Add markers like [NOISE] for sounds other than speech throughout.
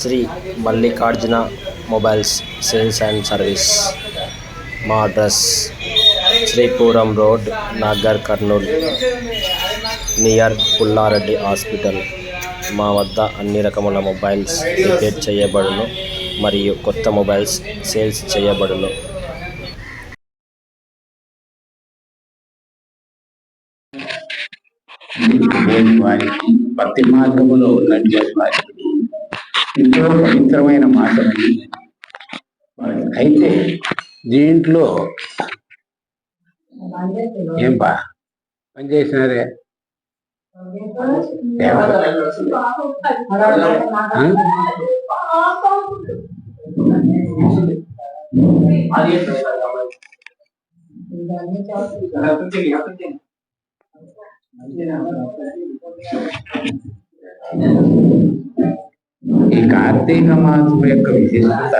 Shri Mallikarjuna mobiles sales and service మా address Sripuram road Nagar Kurnool near Pullareddy hospital. మా వద్ద అన్ని రకముల మొబైల్స్ రిపేర్ చేయబడును మరియు కొత్త మొబైల్స్ సేల్స్ చేయబడును. వారికి భక్తి మార్గములో నడిచే వారికి ఎంతో పవిత్రమైన మాటలు అయితే దీంట్లో ఏం బా పని చేసినారే? ఈ కార్తీక మాసం యొక్క విశిష్టత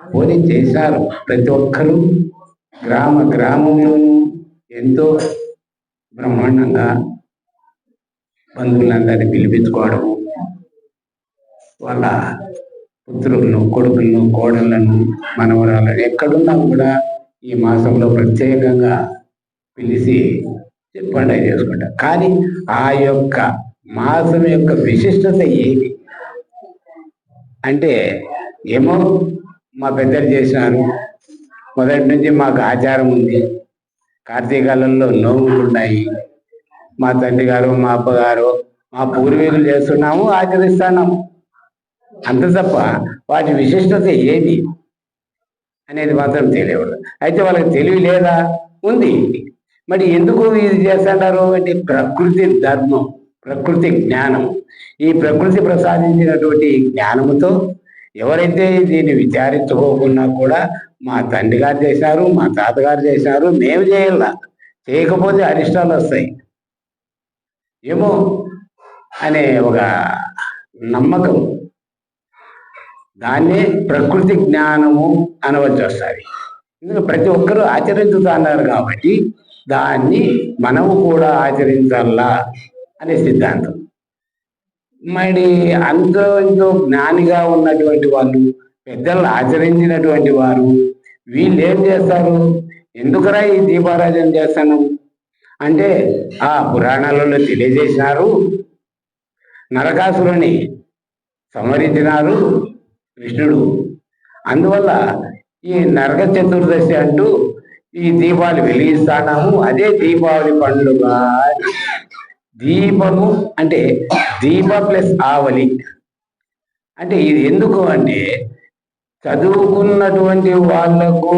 పోనీ చేశారు ప్రతి ఒక్కరూ. గ్రామ గ్రామంలోనూ ఎంతో బ్రహ్మాండంగా బంధువులందరినీ పిలిపించుకోవడం వాళ్ళ పుత్రులను కొడుకులను కోడళ్ళను మనవరాలను ఎక్కడున్నా కూడా ఈ మాసంలో ప్రత్యేకంగా పిలిచి పండుగ చేసుకుంటారు. కానీ ఆ యొక్క మాసం యొక్క విశిష్టత ఏమి అంటే ఏమో మా పెద్దలు చేసినారు. మొదటి నుంచి మాకు ఆచారం ఉంది. కార్తీకాలంలో నోములు ఉన్నాయి. మా తండ్రి గారు మా అబ్బగారు మా పూర్వీకులు చేస్తున్నాము ఆచరిస్తున్నాము. అంత తప్ప వాటి విశిష్టత ఏది అనేది మాత్రం తెలియదు అయితే వాళ్ళకి తెలివి లేదా? ఉంది. మరి ఎందుకు ఇది చేస్తుంటారు? అంటే ప్రకృతి ధర్మం. ప్రకృతి జ్ఞానం. ఈ ప్రకృతి ప్రసాదించినటువంటి జ్ఞానముతో ఎవరైతే దీన్ని విచారించుకోకున్నా కూడా మా తండ్రి గారు చేశారు మా తాతగారు చేశారు మేము చేయాల. చేయకపోతే అరిష్టాలు వస్తాయి. ఏమో అనే ఒక నమ్మకం. దాన్నే ప్రకృతి జ్ఞానము అనవచ్చు వస్తుంది. ఎందుకంటే ప్రతి ఒక్కరూ ఆచరించుతున్నారు కాబట్టి దాన్ని మనము కూడా ఆచరించాలా? అనే సిద్ధాంతం. మరి అంతో ఇంతో జ్ఞానిగా ఉన్నటువంటి వాళ్ళు పెద్దలు ఆచరించినటువంటి వారు వీళ్ళు ఏం చేస్తారు? ఎందుకురా ఈ దీపారాధన చేస్తాను? అంటే ఆ పురాణాలలో తెలియజేసినారు నరకాసురుని సంహరించినారు కృష్ణుడు. అందువల్ల ఈ నరక చతుర్దశి అంటూ ఈ దీపాలు వెలిగిస్తాము అదే దీపావళి పండుగ దీపము అంటే దీప ప్లస్ ఆవలి. అంటే ఇది ఎందుకు అంటే చదువుకున్నటువంటి వాళ్ళకు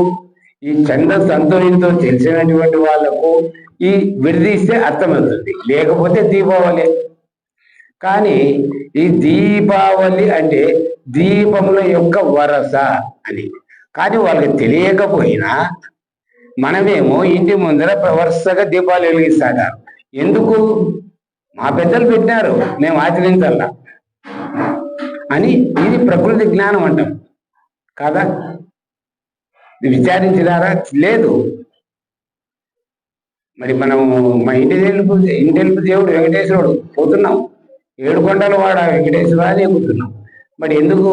ఈ చంద సంతోషంతో తెలిసినటువంటి వాళ్ళకు ఈ విడదీస్తే అర్థమవుతుంది. లేకపోతే దీపావళి. కానీ ఈ దీపావళి అంటే దీపముల యొక్క వరస అని. కానీ వాళ్ళకి తెలియకపోయినా మనమేమో ఇంటి ముందర వరుసగా దీపాలు వెలిగిస్తాం ఎందుకు? మా పెద్దలు పెట్టినారు మేము ఆచరించాల? అని ఇది ప్రకృతి జ్ఞానం అంటాం. కాదా? విచారించినారా లేదు. మరి మనం మా ఇంటి తెలుపు ఇంటి తెలుపు దేవుడు వెంకటేశ్వరుడు పోతున్నాం. ఏడు కొండల వాడ వెంకటేశ్వర అని ఎక్కుతున్నాం మరి ఎందుకు?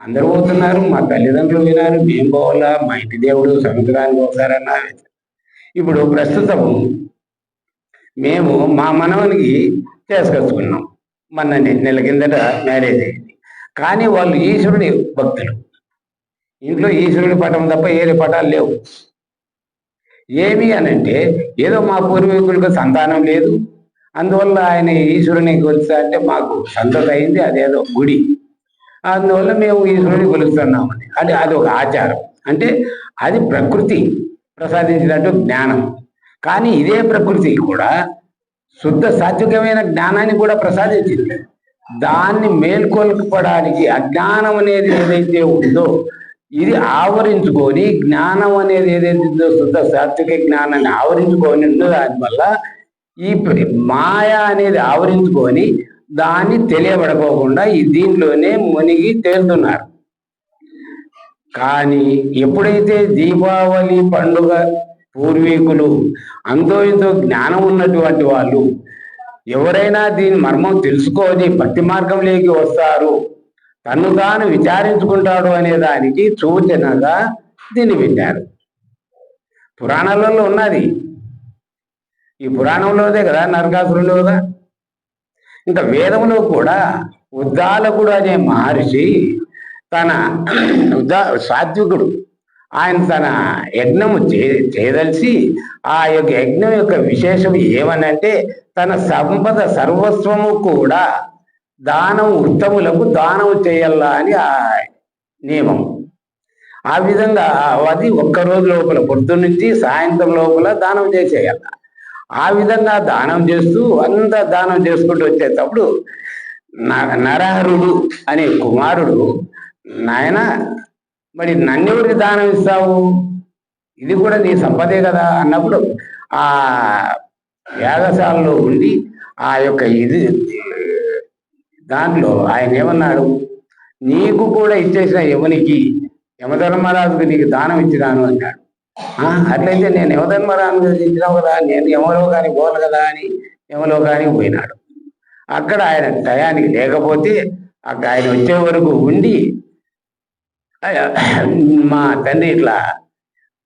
అందరూ పోతున్నారు మా తల్లిదండ్రులు వినారు మేము పోవాలా? మా ఇంటి దేవుడు సముద్రానికి పోతారన్నా ఇప్పుడు ప్రస్తుతం మేము మా మనవనికి చేసుకొచ్చుకున్నాం మొన్న నెల కిందట మ్యారేజ్ అయింది. కానీ వాళ్ళు ఈశ్వరుడి భక్తులు. ఇంట్లో ఈశ్వరుడి పటం తప్ప ఏరే పటాలు లేవు. ఏమి అనంటే ఏదో మా పూర్వీకులకు సంతానం లేదు. అందువల్ల ఆయన ఈశ్వరుని కొలుస్తా అంటే మాకు సంతత అయింది అదేదో గుడి. అందువల్ల మేము ఈశ్వరుని కొలుస్తున్నామని అది అది ఒక ఆచారం. అంటే అది ప్రకృతి ప్రసాదించినట్టు జ్ఞానం. కానీ ఇదే ప్రకృతి కూడా శుద్ధ సాత్వికమైన జ్ఞానాన్ని కూడా ప్రసాదించింది. దాన్ని మేల్కొల్పడానికి అజ్ఞానం అనేది ఏదైతే ఉందో ఇది ఆవరించుకొని జ్ఞానం అనేది ఏదైతే ఉందో శుద్ధ సాత్విక జ్ఞానాన్ని ఆవరించుకొని ఉందో దానివల్ల ఈ మాయ అనేది ఆవరించుకొని దాన్ని తెలియబడకోకుండా ఈ దీంట్లోనే మునిగి తేలుతున్నారు. కానీ ఎప్పుడైతే దీపావళి పండుగ పూర్వీకులు. అంతో ఇంతో జ్ఞానం ఉన్నటువంటి వాళ్ళు. ఎవరైనా దీని మర్మం తెలుసుకొని భక్తి మార్గంలోకి వస్తారు. తను తాను విచారించుకుంటాడు అనే దానికి సూచనగా దీన్ని పెట్టారు పురాణాలలో ఉన్నది. ఈ పురాణంలోదే కదా నరకాసురుడు కదా. ఇంకా వేదంలో కూడా ఉద్దాలకుడు అనే మహర్షి తన ఉద్దా సాత్వికుడు ఆయన తన యజ్ఞము చే చేయదలిసి ఆ యొక్క యజ్ఞం యొక్క విశేషం ఏమనంటే తన సంపద సర్వస్వము కూడా దానం ఉత్తములకు దానం చేయాలా అని ఆ నియమం. ఆ విధంగా అది ఒక్క రోజు లోపల పొద్దున్న సాయంత్రం లోపల దానం చేసేయాల. ఆ విధంగా దానం చేస్తూ అంత దానం చేసుకుంటూ వచ్చేటప్పుడు న- నరహరుడు అనే కుమారుడు నాయన మరి నన్నెవరికి దానం ఇస్తావు? ఇది కూడా నీ సంపదే కదా అన్నప్పుడు ఆ యాగశాలలో ఉండి ఆ యొక్క ఇది దాంట్లో ఆయన ఏమన్నాడు? నీకు కూడా ఇచ్చేసిన యమునికి యమధర్మరాజుకి నీకు దానం ఇచ్చినాను అన్నాడు. అట్లయితే నేను యమధర్మరాజు ఇచ్చినావు కదా నేను యమలోకానికి పోను కదా అని యమలోకానికి పోయినాడు. అక్కడ ఆయన టయానికి లేకపోతే అక్కడ ఆయన వచ్చే వరకు ఉండి మా తండ్రి ఇట్లా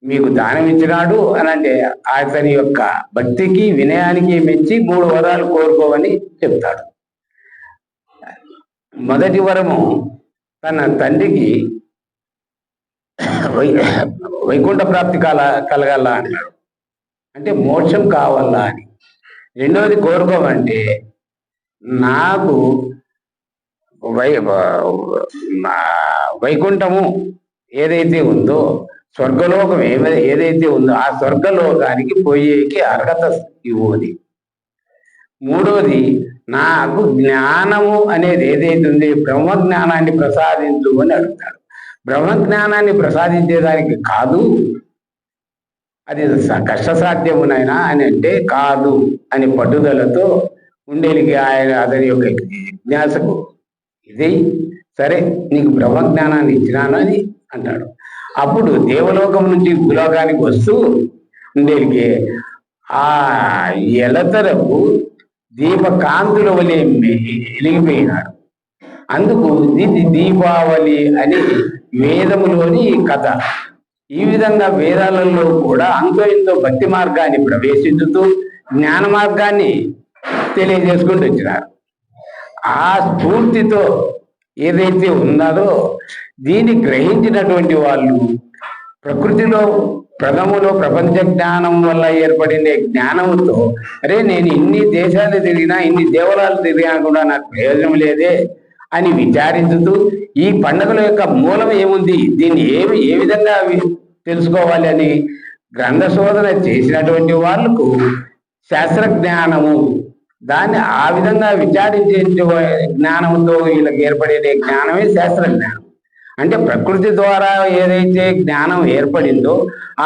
మీకు దానం ఇచ్చినాడు అని అంటే అతని యొక్క భక్తికి వినయానికి మెచ్చి మూడు వరాలు కోరుకోవని చెప్తాడు. మొదటి వరము తన తండ్రికి వై వైకుంఠ ప్రాప్తి కల కలగాల అన్నాడు. అంటే మోక్షం కావాలా అని. రెండవది కోరుకోమంటే నాకు వై వైకుంఠము ఏదైతే ఉందో స్వర్గలోకం ఏమై ఏదైతే ఉందో ఆ స్వర్గలోకానికి పోయేకి అర్హత ఇవ్వది. మూడవది నాకు జ్ఞానము అనేది ఏదైతే ఉంది బ్రహ్మ జ్ఞానాన్ని ప్రసాదించు అని అడుగుతాడు. బ్రహ్మ జ్ఞానాన్ని ప్రసాదించేదానికి కాదు. అది స- కష్టసాధ్యమునైనా అని అంటే కాదు అని పట్టుదలతో ఉండేలికి ఆయన అతని యొక్క జిజ్ఞాసకు ఇది సరే నీకు బ్రహ్మజ్ఞానాన్ని ఇచ్చినాను అని అంటాడు. అప్పుడు దేవలోకం నుంచి భూలోకానికి వస్తూ ఉండేకి ఆ ఎలతరకు దీపకాంతుల వలె వెలిగిపోయినాడు. అందుకు ఇది దీపావళి అని వేదములోని కథ. ఈ విధంగా వేదాలలో కూడా అంతో ఇంతో భక్తి మార్గాన్ని ప్రవేశించుతూ జ్ఞాన మార్గాన్ని తెలియజేసుకుంటూ వచ్చినారు. ఆ స్ఫూర్తితో ఏదైతే ఉన్నదో దీన్ని గ్రహించినటువంటి వాళ్ళు ప్రకృతిలో ప్రథములో ప్రపంచ జ్ఞానం వల్ల ఏర్పడిన జ్ఞానంతో అరే నేను ఇన్ని దేశాలు తిరిగినా ఇన్ని దేవాలయాలు తిరిగినా కూడా నాకు ప్రయోజనం లేదే అని విచారించుతూ ఈ పండుగల యొక్క మూలం ఏముంది? దీన్ని ఏమి ఏ విధంగా తెలుసుకోవాలి అని గ్రంథ శోధన చేసినటువంటి వాళ్ళకు శాస్త్ర జ్ఞానము దాన్ని ఆ విధంగా విచారించే జ్ఞానంతో వీళ్ళకి ఏర్పడే జ్ఞానమే శాస్త్ర జ్ఞానం అంటే ప్రకృతి ద్వారా ఏదైతే జ్ఞానం ఏర్పడిందో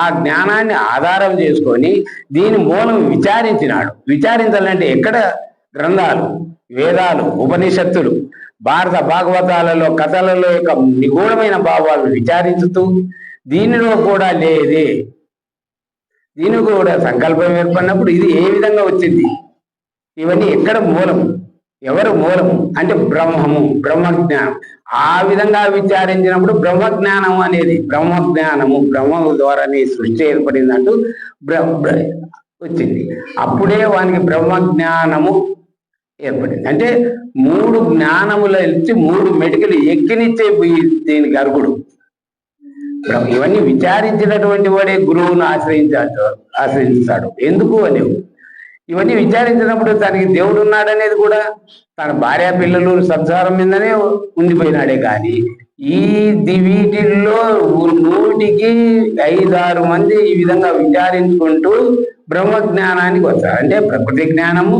ఆ జ్ఞానాన్ని ఆధారం చేసుకొని దీని మూలం విచారించినాడు. విచారించాలంటే ఎక్కడ గ్రంథాలు వేదాలు ఉపనిషత్తులు భారత భాగవతాలలో కథలలో యొక్క నిగూఢమైన భావాలు విచారించుతూ దీనిలో కూడా లేదే. దీని కూడా సంకల్పం ఏర్పడినప్పుడు ఇది ఏ విధంగా వచ్చింది? ఇవన్నీ ఎక్కడ మూలం ఎవరు మూలము? అంటే బ్రహ్మము బ్రహ్మజ్ఞానం. ఆ విధంగా విచారించినప్పుడు బ్రహ్మజ్ఞానం అనేది బ్రహ్మజ్ఞానము బ్రహ్మము ద్వారానే సృష్టి ఏర్పడిందంటూ బ్రహ్మ వచ్చింది. అప్పుడే వానికి బ్రహ్మజ్ఞానము ఏర్పడింది. అంటే మూడు జ్ఞానముల ఇచ్చి మూడు మెడికలు ఎక్కినిచ్చే దీని దీనికి అర్హుడు బ్రహ్మ- ఇవన్నీ విచారించినటువంటి వాడే గురువును ఆశ్రయించాడు ఆశ్రయిస్తాడు ఎందుకు అని ఇవన్నీ విచారించినప్పుడు తనకి దేవుడు ఉన్నాడనేది కూడా తన భార్య పిల్లలు సంసారం మీదనే ఉండిపోయినాడే కానీ ఈ వీటిల్లో నూటికి ఐదారు మంది ఈ విధంగా విచారించుకుంటూ బ్రహ్మ జ్ఞానానికి వస్తారు అంటే ప్రకృతి జ్ఞానము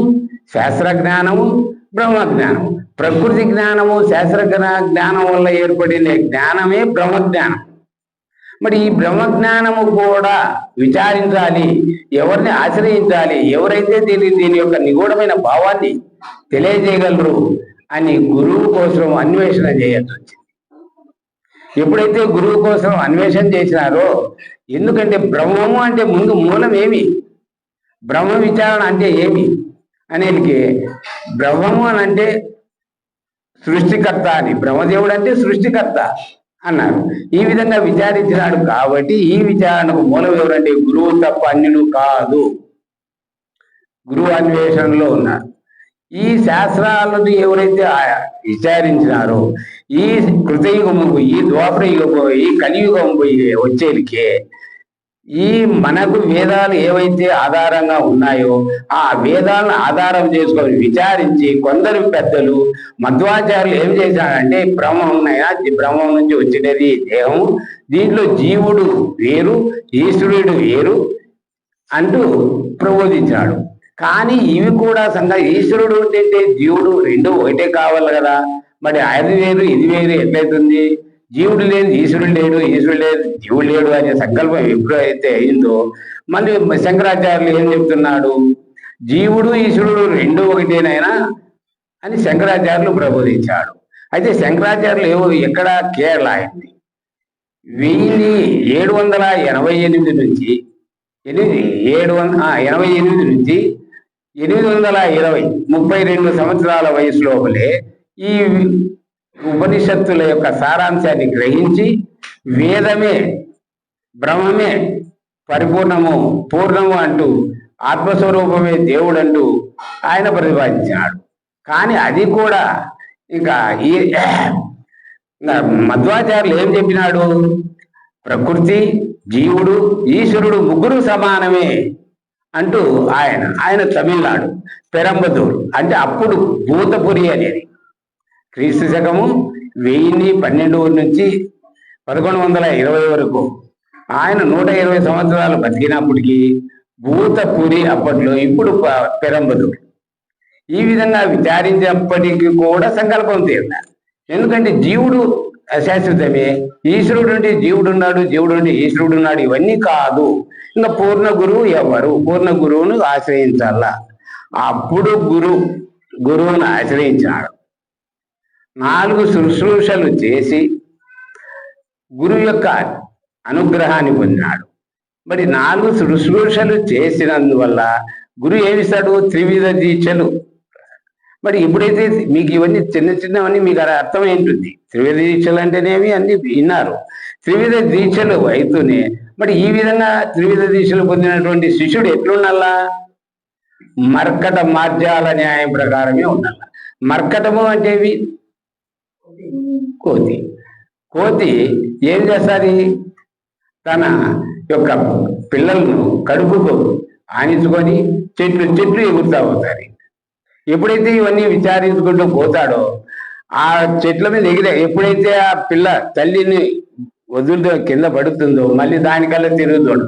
శాస్త్ర జ్ఞానము బ్రహ్మ జ్ఞానము ప్రకృతి జ్ఞానము శాస్త్ర జ్ఞా- జ్ఞానం వల్ల ఏర్పడిన జ్ఞానమే బ్రహ్మ జ్ఞానం మరి ఈ బ్రహ్మజ్ఞానము కూడా విచారించాలి ఎవరిని ఆశ్రయించాలి ఎవరైతే దీని దీని యొక్క నిగూఢమైన భావాన్ని తెలియజేయగలరు అని గురువు కోసం అన్వేషణ చేయొచ్చు. ఎప్పుడైతే గురువు కోసం అన్వేషణ చేసినారో ఎందుకంటే బ్రహ్మము అంటే ముందు మూలం ఏమి? బ్రహ్మ విచారణ అంటే ఏమి? అనేది బ్రహ్మము అని అంటే సృష్టికర్త అని. బ్రహ్మదేవుడు అంటే సృష్టికర్త. అన్నారు. ఈ విధంగా విచారించినాడు కాబట్టి ఈ విచారణకు మూలం ఎవరంటే గురువు తప్ప అన్యులు కాదు. గురువు అన్వేషణలో ఉన్నారు. ఈ శాస్త్రాలను ఎవరైతే విచారించినారో ఈ కృతయుగము పోయి ద్వాపర యుగం పోయి కలియుగం పోయి వచ్చేటికే ఈ మనకు వేదాలు ఏవైతే ఆధారంగా ఉన్నాయో ఆ వేదాలను ఆధారం చేసుకొని విచారించి కొందరు పెద్దలు మధ్వాచార్యులు ఏం చేశారంటే బ్రహ్మం ఉన్నాయా? బ్రహ్మం నుంచి వచ్చినది దేహం దీంట్లో జీవుడు వేరు ఈశ్వరుడు వేరు అంటూ ప్రబోధించాడు. కానీ ఇవి కూడా సంఘ ఈశ్వరుడు అంటే జీవుడు రెండు ఒకటే కావాలి కదా? మరి అది వేరు ఇది వేరు ఎట్లయితుంది? జీవుడు లేదు ఈశ్వరుడు లేడు ఈశ్వరుడు లేదు జీవుడు లేడు అనే సంకల్పం ఎప్పుడైతే అయిందో మళ్ళీ శంకరాచార్యులు ఏం చెప్తున్నాడు? జీవుడు ఈశ్వరుడు రెండు ఒకటేనైనా అని శంకరాచార్యులు ప్రబోధించాడు. అయితే శంకరాచార్యులు ఏవో ఎక్కడ కేరళ అయింది వెయ్యి ఏడు వందల ఎనభై ఎనిమిది నుంచి ఎనిమిది ఏడు వంద ఆ, ఎనభై ఎనిమిది నుంచి ఎనిమిది వందల ఇరవై ముప్పై రెండు సంవత్సరాల వయసు లోపలే ఈ ఉపనిషత్తుల యొక్క సారాంశాన్ని గ్రహించి వేదమే బ్రహ్మమే పరిపూర్ణము పూర్ణము అంటూ ఆత్మస్వరూపమే దేవుడు అంటూ ఆయన ప్రతిపాదించినాడు. కానీ అది కూడా ఇంకా ఈ మధ్వాచార్యులు ఏం చెప్పినాడు? ప్రకృతి జీవుడు ఈశ్వరుడు ముగ్గురు సమానమే అంటూ ఆయన ఆయన తమిళనాడు పెరంబదూరు. అంటే అప్పుడు భూతపురి అనేది. క్రీస్తు శకము వెయ్యిన్ని పన్నెండు నుంచి పదకొండు వందల ఇరవై వరకు. ఆయన నూట ఇరవై సంవత్సరాలు బతికినప్పటికీ భూతపురి అప్పట్లో ఇప్పుడు పెరంబదు. ఈ విధంగా విచారించినప్పటికీ కూడా సంకల్పం తీరిన ఎందుకంటే జీవుడు అశాశ్వతమే ఈశ్వరుడు అంటే జీవుడు ఉన్నాడు జీవుడు అంటే ఈశ్వరుడు ఉన్నాడు ఇవన్నీ కాదు. ఇంకా పూర్ణ గురువు ఎవరు? పూర్ణ గురువును ఆశ్రయించాల? అప్పుడు గురు గురువును ఆశ్రయించాడు నాలుగు శుశ్రూషలు చేసి గురువు యొక్క అనుగ్రహాన్ని పొందినాడు. మరి నాలుగు శుశ్రూషలు చేసినందువల్ల గురువు ఏమిస్తాడు? త్రివిధ దీక్షలు. మరి ఎప్పుడైతే మీకు ఇవన్నీ చిన్న చిన్నవన్నీ మీకు అలా అర్థమైంటుంది. త్రివిధ దీక్షలు అంటేనేవి అన్ని విన్నారు. త్రివిధ దీక్షలు అయితేనే మరి ఈ విధంగా త్రివిధ దీక్షలు పొందినటువంటి శిష్యుడు ఎట్లుండాలా? మర్కట మార్జాల న్యాయం ప్రకారమే ఉండాలి. మర్కటము అంటేవి కోతి. కోతి ఏం చేస్తుంది? తన యొక్క పిల్లలను కడుపుతో ఆనించుకొని చెట్లు చెట్లు ఎగురుతా పోతాయి ఎప్పుడైతే ఇవన్నీ విచారించుకుంటూ పోతాడో ఆ చెట్ల మీద ఎగిరే ఎప్పుడైతే ఆ పిల్ల తల్లిని వదులుతో కింద పడుతుందో మళ్ళీ దానికల్లా తిరుగుతాడు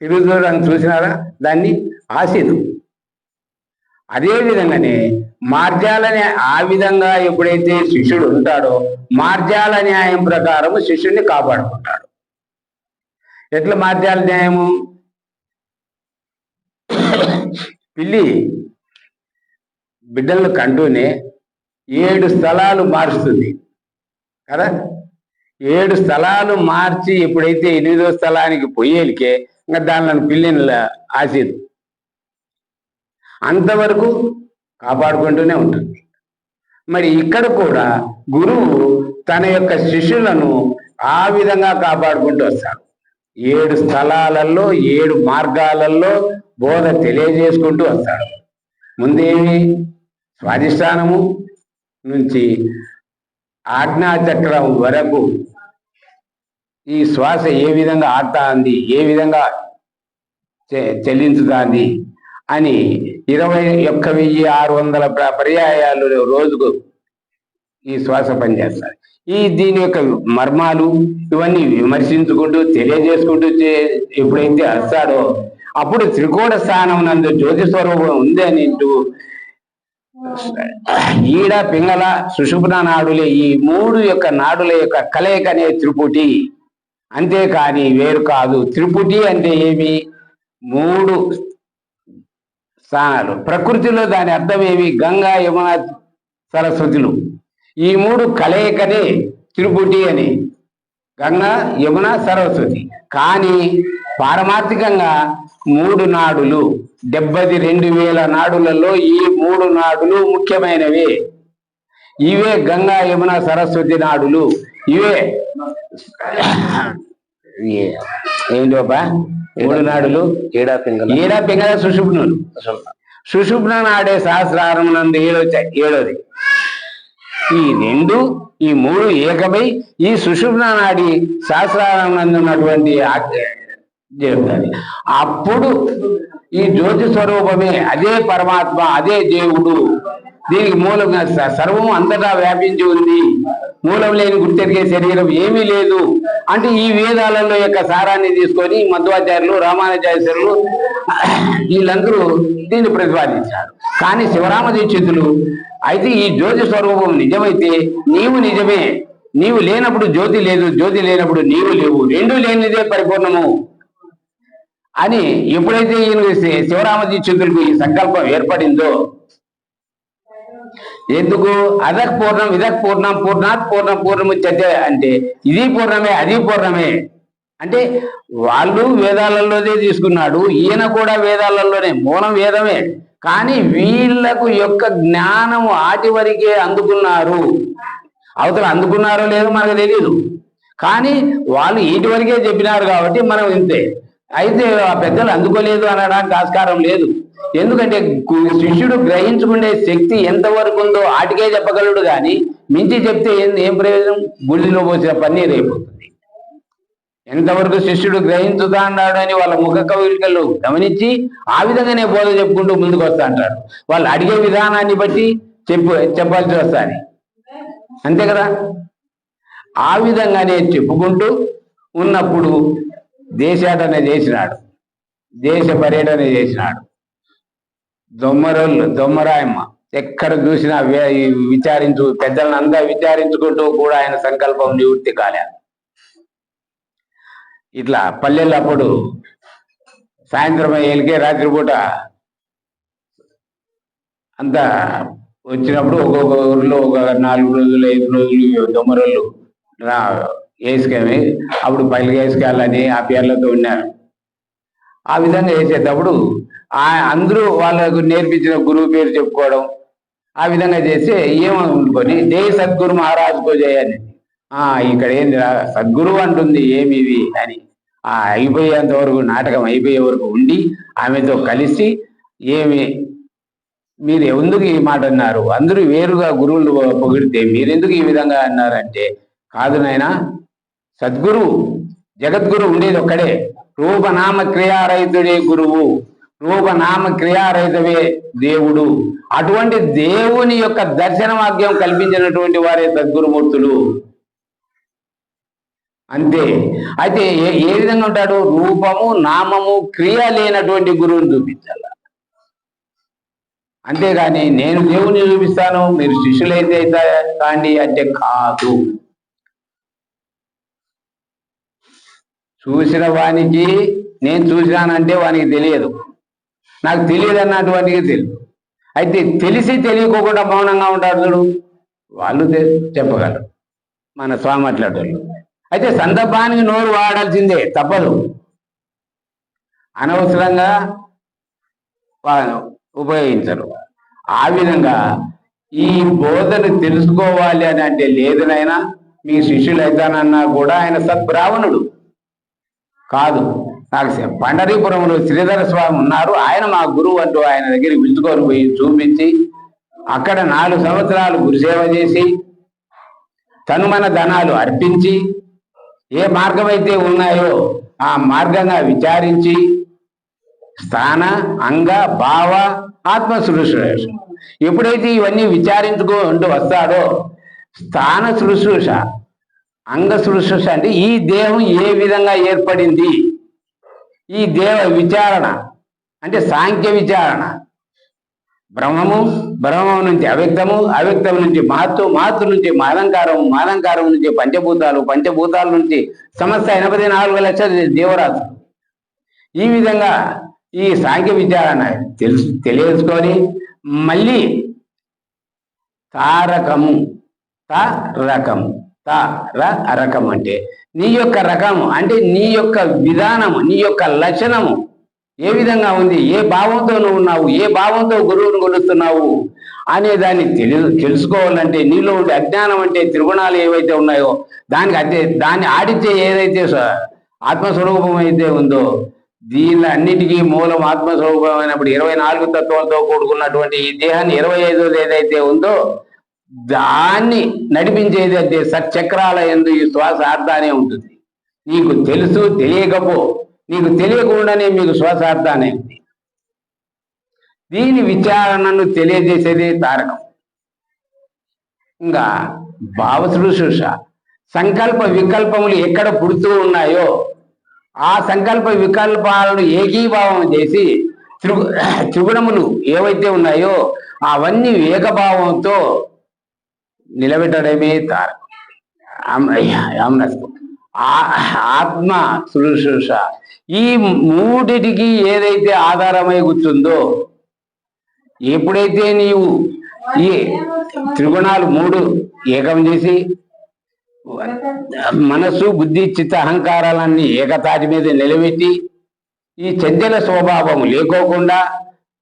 తిరుగుతాడు అని చూసినారా? దాన్ని ఆశీదు. అదే విధంగానే మార్జాలనే ఆ విధంగా ఎప్పుడైతే శిష్యుడు ఉంటాడో మార్జాల న్యాయం ప్రకారము శిష్యుడిని కాపాడుకుంటాడు. ఎట్లా మార్జాల న్యాయము? పిల్లి బిడ్డలను కంటూనే ఏడు స్థలాలు మారుస్తుంది కదా? ఏడు స్థలాలు మార్చి ఎప్పుడైతే ఎనిమిదో స్థలానికి పోయేలికే ఇంకా దానిలో పిల్లిని ఆశీదు అంతవరకు కాపాడుకుంటూనే ఉంటుంది మరి ఇక్కడ కూడా గురువు తన యొక్క శిష్యులను ఆ విధంగా కాపాడుకుంటూ వస్తాడు. ఏడు స్థలాలలో ఏడు మార్గాలలో బోధ తెలియజేసుకుంటూ వస్తాడు. ముందేమి? స్వాధిష్టానము నుంచి ఆజ్ఞాచక్రం వరకు ఈ శ్వాస ఏ విధంగా ఆడుతుంది ఏ విధంగా చె- చెల్లించుతాంది అని ఇరవై ఒక్క వెయ్యి ఆరు వందల పర్యాయాలు రోజుకు ఈ శ్వాస పనిచేస్తారు ఈ దీని యొక్క మర్మాలు ఇవన్నీ విమర్శించుకుంటూ తెలియజేసుకుంటూ చే- ఎప్పుడైతే వస్తాడో అప్పుడు త్రికోణ స్థానం నందు జ్యోతి స్వరూపం ఉంది అని ఈడ పింగళ సుషుప్న నాడులే ఈ మూడు యొక్క నాడుల యొక్క కలయిక అనే త్రిపుటి. అంతేకాని వేరు కాదు. త్రిపుటి అంటే ఏమి? మూడు స్థానాలు. ప్రకృతిలో దాని అర్థం ఏమి గంగా యమున సరస్వతులు. ఈ మూడు కలయికనే త్రిపుటి అని. గంగా యమున సరస్వతి. కానీ పారమార్థికంగా మూడు నాడులు డెబ్బది రెండు వేల నాడులలో ఈ మూడు నాడులు ముఖ్యమైనవి. ఇవే గంగా యమున సరస్వతి నాడులు. ఇవే. [COUGHS] ఏంటోపా మూడు నాడులు ఏడా పింగళ? ఈడ పింగళ సుషుప్నులు. సుషుప్న నాడే సహస్రారం నందు ఏడొచ్చాయి ఏడోది. ఈ రెండు ఈ మూడు ఏకమై ఈ సుషుప్న నాడి సహస్రారం నందు ఉన్నటువంటి అప్పుడు ఈ జ్యోతి స్వరూపమే అదే పరమాత్మ అదే దేవుడు. దీనికి మూలంగా సర్వం అంతటా వ్యాపించి ఉంది. మూలం లేని గుర్తెరిగే శరీరం ఏమీ లేదు. అంటే ఈ వేదాలలో యొక్క సారాన్ని తీసుకొని మధ్వాచార్యులు రామానుజాచార్యులు వీళ్ళందరూ దీన్ని ప్రతిపాదించారు. కానీ శివరామ దీక్షితులు అయితే ఈ జ్యోతి స్వరూపం నిజమైతే నీవు నిజమే. నీవు లేనప్పుడు జ్యోతి లేదు జ్యోతి లేనప్పుడు నీవు లేవు. రెండు లేనిదే పరిపూర్ణము. అని ఎప్పుడైతే ఈయన శి- శివరామ ఈ సంకల్పం ఏర్పడిందో ఎందుకు? అదక్ పూర్ణం ఇదక్ పూర్ణం పూర్ణాత్ పూర్ణం పూర్ణముచ్చతే అంటే ఇది పూర్ణమే అది పూర్ణమే. అంటే వాళ్ళు వేదాలలోనే తీసుకున్నాడు ఈయన కూడా వేదాలలోనే మూలం వేదమే. కానీ వీళ్ళకు యొక్క జ్ఞానం ఆటి వరకే అందుకున్నారు. అవతల అందుకున్నారో లేదో మనకు తెలియదు కానీ వాళ్ళు ఈటి వరకే చెప్పినారు కాబట్టి మనం ఇంతే. అయితే ఆ పెద్దలు అందుకోలేదు అనడానికి ఆస్కారం లేదు. ఎందుకంటే శిష్యుడు గ్రహించుకునే శక్తి ఎంతవరకు ఉందో ఆటికే చెప్పగలడు కానీ మించి చెప్తే ఏం ఏం ప్రయోజనం? గుళ్ళిలో పోసిన పన్నీర్ అయిపోతుంది. ఎంతవరకు శిష్యుడు గ్రహించుతా అన్నాడు అని వాళ్ళ ముఖ కవికలు గమనించి ఆ విధంగానే బోధ చెప్పుకుంటూ ముందుకు వస్తా అంటాడు. వాళ్ళు అడిగే విధానాన్ని బట్టి చెప్పు చెప్పాల్సి వస్తుంది. అంతే కదా? ఆ విధంగానే చెప్పుకుంటూ ఉన్నప్పుడు దేశాటన చేసినాడు. దేశ పర్యటన చేసినాడు. దొమ్మరోళ్ళు దొమ్మరాయమ్మ ఎక్కడ చూసినా విచారించు పెద్దలను అంతా విచారించుకుంటూ కూడా ఆయన సంకల్పం నివృత్తి కాలే ఇట్లా పల్లెల్లో అప్పుడు సాయంత్రం అయ్యేకే రాత్రిపూట అంతా వచ్చినప్పుడు ఒక్కొక్క ఊరిలో ఒక నాలుగు రోజులు ఐదు రోజులు దొమ్మరోళ్ళు వేసుకొని అప్పుడు బయలుగా వేసుకోవాలని ఆ పేర్లతో ఉన్నారు. ఆ విధంగా వేసేటప్పుడు ఆ అందరూ వాళ్ళకు నేర్పించిన గురువు పేరు చెప్పుకోవడం ఆ విధంగా చేస్తే ఏమనుకొని జై సద్గురు మహారాజుకో జయని ఆ ఇక్కడ ఏంది రా, అంటుంది ఏమి అని. ఆ అయిపోయేంత వరకు నాటకం అయిపోయే వరకు ఉండి ఆమెతో కలిసి ఏమి మీరు ఎందుకు ఈ మాట అన్నారు? అందరూ వేరుగా గురువులు పొగిడితే మీరెందుకు ఈ విధంగా అన్నారంటే కాదు నాయనా సద్గురువు జగద్గురు ఉండేది ఒక్కడే. రూపనామ క్రియారహితుడే గురువు. రూపనామ క్రియారహితవే దేవుడు. అటువంటి దేవుని యొక్క దర్శన వాక్యం కల్పించినటువంటి వారే సద్గురుమూర్తులు. అంతే. అయితే ఏ విధంగా ఉంటాడు? రూపము నామము క్రియ లేనటువంటి గురువుని చూపించాలి. అంతేగాని నేను దేవుని చూపిస్తాను మీరు శిష్యులైతే అయితే కాండి అంటే కాదు. చూసిన వానికి నేను చూసినానంటే వానికి తెలియదు. నాకు తెలియదు అన్నటువంటికి తెలియదు. అయితే తెలిసి తెలియకోకుండా మౌనంగా ఉంటారు చూడు. వాళ్ళు చెప్పగలరు. మన స్వామి అట్లాంటి అయితే సందర్భానికి నోరు వాడాల్సిందే తప్పదు. అనవసరంగా వా- ఉపయోగించరు. ఆ విధంగా ఈ బోధను తెలుసుకోవాలి అని అంటే లేదు మీ శిష్యులు అవుతానన్నా కూడా ఆయన సద్బ్రాహ్మణుడు. కాదు. నాకు పండరీపురంలో శ్రీధర స్వామి ఉన్నారు. ఆయన మా గురువు అంటూ ఆయన దగ్గరికి పిలుచుకొని పోయి చూపించి అక్కడ నాలుగు సంవత్సరాలు గురుసేవ చేసి తనుమన ధనాలు అర్పించి ఏ మార్గం అయితే ఉన్నాయో ఆ మార్గంగా విచారించి స్థాన అంగ భావ ఆత్మ శుశ్రూష. ఎప్పుడైతే ఇవన్నీ విచారించుకుంటూ వస్తాడో స్థాన శుశ్రూష. అంగ సృష్టి అంటే ఈ దేహం ఏ విధంగా ఏర్పడింది? ఈ దేవ విచారణ అంటే సాంఖ్య విచారణ. బ్రహ్మము బ్రహ్మం నుంచి అవ్యక్తము అవ్యక్తం నుంచి మహత్వం మహత్వం నుంచి మాలంకారం మాలంకారం నుంచి పంచభూతాలు పంచభూతాల నుంచి సమస్య ఎనభై నాలుగు లక్షల దేవరాజు ఈ విధంగా ఈ సాంఖ్య విచారణ తెలుసు తెలియచుకొని మళ్ళీ తారకము తారకము. త ర రకం అంటే నీ యొక్క రకము అంటే నీ యొక్క విధానము నీ యొక్క లక్షణము. ఏ విధంగా ఉంది? ఏ భావంతో నువ్వు ఉన్నావు? ఏ భావంతో గురువును కొలుస్తున్నావు? అనే దాన్ని తెలి తెలుసుకోవాలంటే నీలో ఉండే అజ్ఞానం అంటే త్రిగుణాలు ఏవైతే ఉన్నాయో దానికి అదే దాన్ని ఆడితే ఏదైతే ఆత్మస్వరూపం అయితే ఉందో దీనిలో అన్నిటికీ మూలం ఆత్మస్వరూపమైనప్పుడు ఇరవై నాలుగు తత్వాలతో కూడుకున్నటువంటి ఈ దేహాన్ని ఇరవై ఐదు ఏదైతే ఉందో దాన్ని నడిపించేది అంటే సచక్రాల ఎందు ఈ శ్వాస అర్థానే ఉంటుంది. నీకు తెలుసు తెలియకపో. నీకు తెలియకుండానే మీకు శ్వాస అర్థానే ఉంది. దీని విచారణను తెలియజేసేది తారకం. ఇంకా భావశుశ్రూష సంకల్ప వికల్పములు ఎక్కడ పుడుతూ ఉన్నాయో ఆ సంకల్ప వికల్పాలను ఏకీభావం చేసి త్రిగు త్రిగుణములు ఏవైతే ఉన్నాయో అవన్నీ ఏకభావంతో నిలబెట్టడమే తారకం ఆత్మ శుశ్రూష. ఈ మూడిటికి ఏదైతే ఆధారమై కూర్చుందో ఎప్పుడైతే నీవు ఈ త్రిగుణాలు మూడు ఏకం చేసి మనస్సు బుద్ధి చిత్త అహంకారాలన్నీ ఏకతాటి మీద నిలబెట్టి ఈ చంచల స్వభావం లేకోకుండా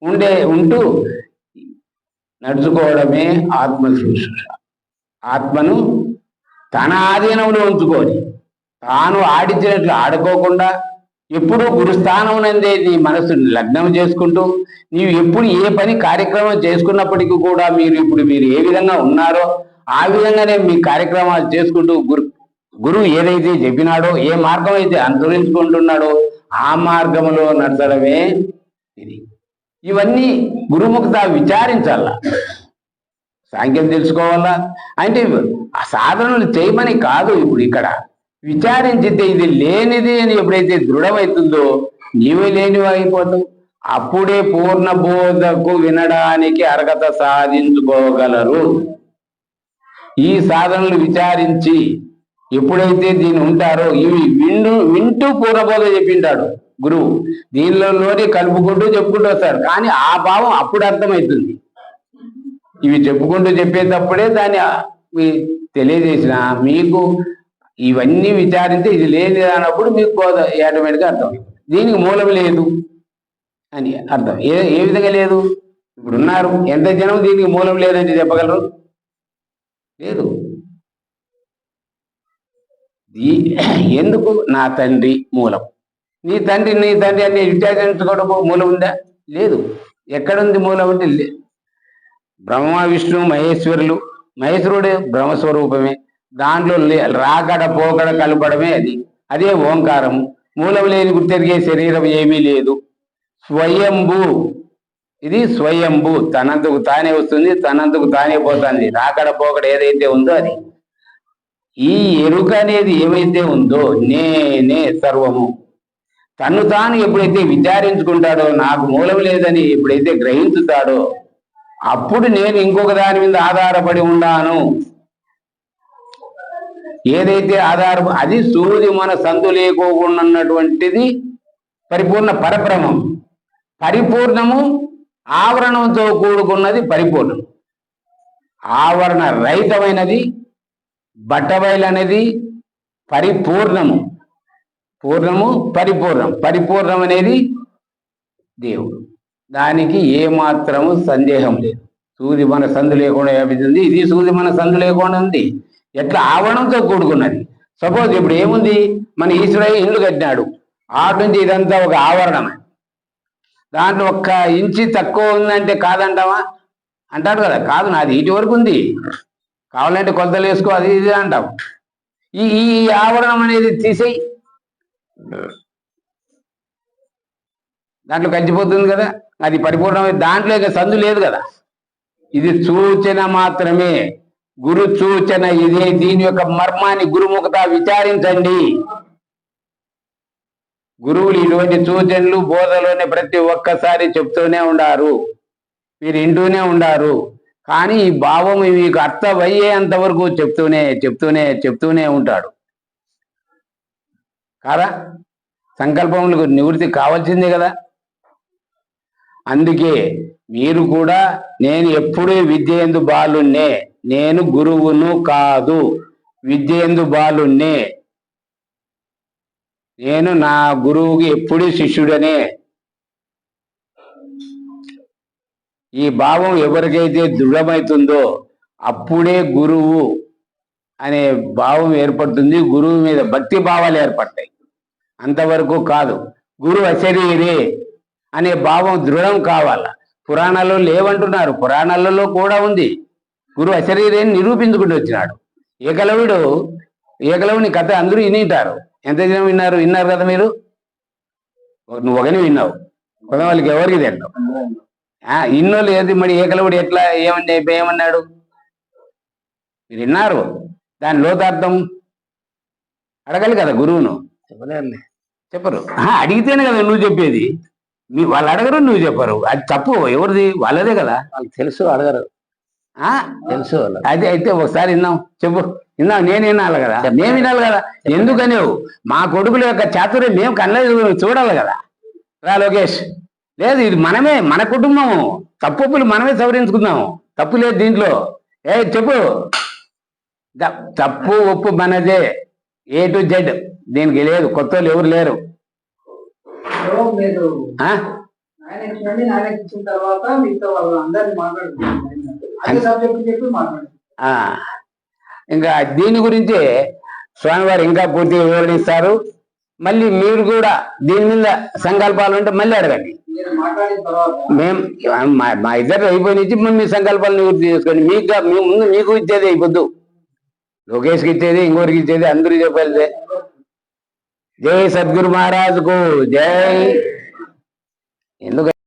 ఉండే ఉంటూ నడుచుకోవడమే ఆత్మ శుశ్రూష. ఆత్మను తన ఆధీనంలో ఉంచుకొని తాను ఆడించినట్లు ఆడుకోకుండా ఎప్పుడూ గురుస్థానం నందే నీ మనసుని లగ్నం చేసుకుంటూ నీవు ఎప్పుడు ఏ పని కార్యక్రమం చేసుకున్నప్పటికీ కూడా మీరు ఇప్పుడు మీరు ఏ విధంగా ఉన్నారో ఆ విధంగానే మీ కార్యక్రమాలు చేసుకుంటూ గురు గురువు ఏదైతే చెప్పినాడో ఏ మార్గం అయితే అనుసరించుకుంటున్నాడో ఆ మార్గంలో నడచడమే ఇది. ఇవన్నీ గురుముఖత విచారించాల. సాంఖ్యం తెలుసుకోవాలా? అంటే ఆ సాధనలు చేయమని కాదు ఇప్పుడు ఇక్కడ. విచారించితే ఇది లేనిది అని ఎప్పుడైతే దృఢమవుతుందో నీవే లేనివి అయిపోతావు అప్పుడే పూర్ణ బోధకు వినడానికి అర్హత సాధించుకోగలరు. ఈ సాధనలు విచారించి ఎప్పుడైతే దీన్ని ఉంటారో ఇవి విండు వింటూ పూర్ణబోధ చెప్పింటాడు గురువు. దీనిలోనే కలుపుకుంటూ చెప్పుకుంటూ వస్తాడు. కానీ ఆ భావం అప్పుడు అర్థమవుతుంది. ఇవి చెప్పుకుంటూ చెప్పేటప్పుడే దాన్ని మీ- తెలియజేసిన మీకు ఇవన్నీ విచారిస్తే ఇది లేదు అన్నప్పుడు మీకు బోధ ఆటోమేటిక్గా అర్థం. దీనికి మూలం లేదు అని అర్థం. ఏ ఏ విధంగా లేదు? ఇప్పుడు ఉన్నారు ఎంత జనం దీనికి మూలం లేదని చెప్పగలరు? లేదు. ఎందుకు నా తండ్రి మూలం? నీ తండ్రి నీ తండ్రి అని విచారించుకోవడం మూలం ఉందా? లేదు. ఎక్కడుంది మూలం అంటే బ్రహ్మ విష్ణు మహేశ్వరులు. మహేశ్వరుడు బ్రహ్మస్వరూపమే. దాంట్లో రాకడ పోకడ కలపడమే అది. అదే ఓంకారం మూలం లేని గుర్తెరిగే శరీరం ఏమీ లేదు. స్వయంభూ. ఇది స్వయంభూ. తనంతకు తానే వస్తుంది తనంతకు తానే పోతుంది. రాకడ పోకడ ఏదైతే ఉందో అది. ఈ ఎరుక అనేది ఏమైతే ఉందో నేనే సర్వము. తను తాను ఎప్పుడైతే విచారించుకుంటాడో నాకు మూలం లేదని ఎప్పుడైతే గ్రహించుతాడో అప్పుడు నేను ఇంకొక దాని మీద ఆధారపడి ఉన్నాను. ఏదైతే ఆధార అది సూది మన సంతు లేకోకుండా ఉన్నటువంటిది పరిపూర్ణ పరబ్రహ్మం. పరిపూర్ణము ఆవరణంతో కూడుకున్నది పరిపూర్ణం. ఆవరణ రహితమైనది బట్టబయలనేది పరిపూర్ణము. పూర్ణము పరిపూర్ణం. పరిపూర్ణం అనేది దేవుడు. దానికి ఏమాత్రము సందేహం లేదు. సూది మన సందు లేకుండా వ్యాపించింది. ఇది సూది మన సందు లేకుండా ఉంది. ఎట్లా? ఆవరణంతో కూడుకున్నది. సపోజ్ ఇప్పుడు ఏముంది? మన ఈశ్వరయ్య ఇల్లు కట్టినాడు. ఆటు నుంచి ఇదంతా ఒక ఆవరణమే దాంట్లో ఒక్క ఇంచి తక్కువ ఉందంటే కాదంటావా? అంటాడు కదా. కాదు నాది ఇటు వరకు ఉంది. కావాలంటే కొలతలు వేసుకో అది ఇది అంటాం ఈ ఈ ఆవరణం అనేది తీసేయి. దాంట్లో కలిసిపోతుంది కదా. అది పరిపూర్ణమే దాంట్లో ఇక సందు లేదు కదా. ఇది సూచన మాత్రమే. గురు సూచన ఇదే. దీని యొక్క మర్మాన్ని గురుముఖత విచారించండి. గురువులు ఇటువంటి సూచనలు బోధలోనే ప్రతి ఒక్కసారి చెప్తూనే ఉండారు. మీరు వింటూనే ఉండారు. కానీ ఈ భావం మీకు అర్థమయ్యేంత వరకు చెప్తూనే చెప్తూనే చెప్తూనే ఉంటాడు. కాదా సంకల్పములకు నివృత్తి కావాల్సిందే కదా. అందుకే మీరు కూడా నేను ఎప్పుడూ విద్య ఎందు బాలున్నే నేను గురువును కాదు విద్య ఎందు నేను నా గురువుకి ఎప్పుడూ శిష్యుడనే. ఈ భావం ఎవరికైతే దృఢమవుతుందో అప్పుడే గురువు అనే భావం ఏర్పడుతుంది. గురువు మీద భక్తి భావాలు ఏర్పడతాయి. అంతవరకు కాదు. గురు అశరీరే. అనే భావం దృఢం కావాల. పురాణాల్లో లేవంటున్నారు. పురాణాలలో కూడా ఉంది. గురు అశరీరే నిరూపించుకుంటూ వచ్చినాడు. ఏకలవుడు ఏకలవుని కథ అందరూ వినింటారు. ఎంత జనం విన్నారు? విన్నారు కదా మీరు? నువ్వు ఒకని విన్నావు. కొంత వాళ్ళకి ఎవరికి తెలియదు. ఆ, ఇన్నోళ్ళు ఏది మరి? ఏకలవుడు ఎట్లా? ఏమన్నా ఏమన్నాడు? మీరు విన్నారు. దాని లోతార్థం అడగాలి కదా గురువును. చెప్పరు. ఆహా, అడిగితేనే కదా నువ్వు చెప్పేది. మీ వాళ్ళు అడగరు నువ్వు చెప్పరు. అది తప్పు ఎవరిది? వాళ్ళదే కదా. వాళ్ళకి తెలుసు అడగరు. ఆ? తెలుసు. అదే అయితే ఒకసారి విన్నాం. చెప్పు. విన్నాం నేను వినాలి కదా. నేను వినాలి కదా. ఎందుకనేవు? మా కొడుకుల యొక్క చాతుర్యం మేము కళ్ళ చూడాలి కదా. రా లోకేష్. లేదు ఇది మనమే మన కుటుంబము. తప్పులు మనమే సవరించుకుందాము. తప్పు లేదు దీంట్లో. ఏ చెప్పు. తప్పు ఒప్పు మనదే. A to Z. దీనికి లేదు కొత్త వాళ్ళు ఎవరు లేరు. మీరు. తర్వాత. ఇంకా దీని గురించి స్వామివారు ఇంకా పూర్తిగా వివరణిస్తారు. మళ్ళీ మీరు కూడా దీని మీద సంకల్పాలు ఉంటే మళ్ళీ అడగండి. తర్వాత మేం ఇద్దరు అయిపోయిన మళ్ళీ మీ సంకల్పాలు నివృత్తి చేసుకోండి. మీకు ముందు మీకు ఇచ్చేది అయిపోద్దు లోకేష్కి ఇచ్చేది ఇంకోరికి ఇచ్చేది అందరూ చెప్పాలి జై సద్గురు మహారాజుకు జై. ఎందుకు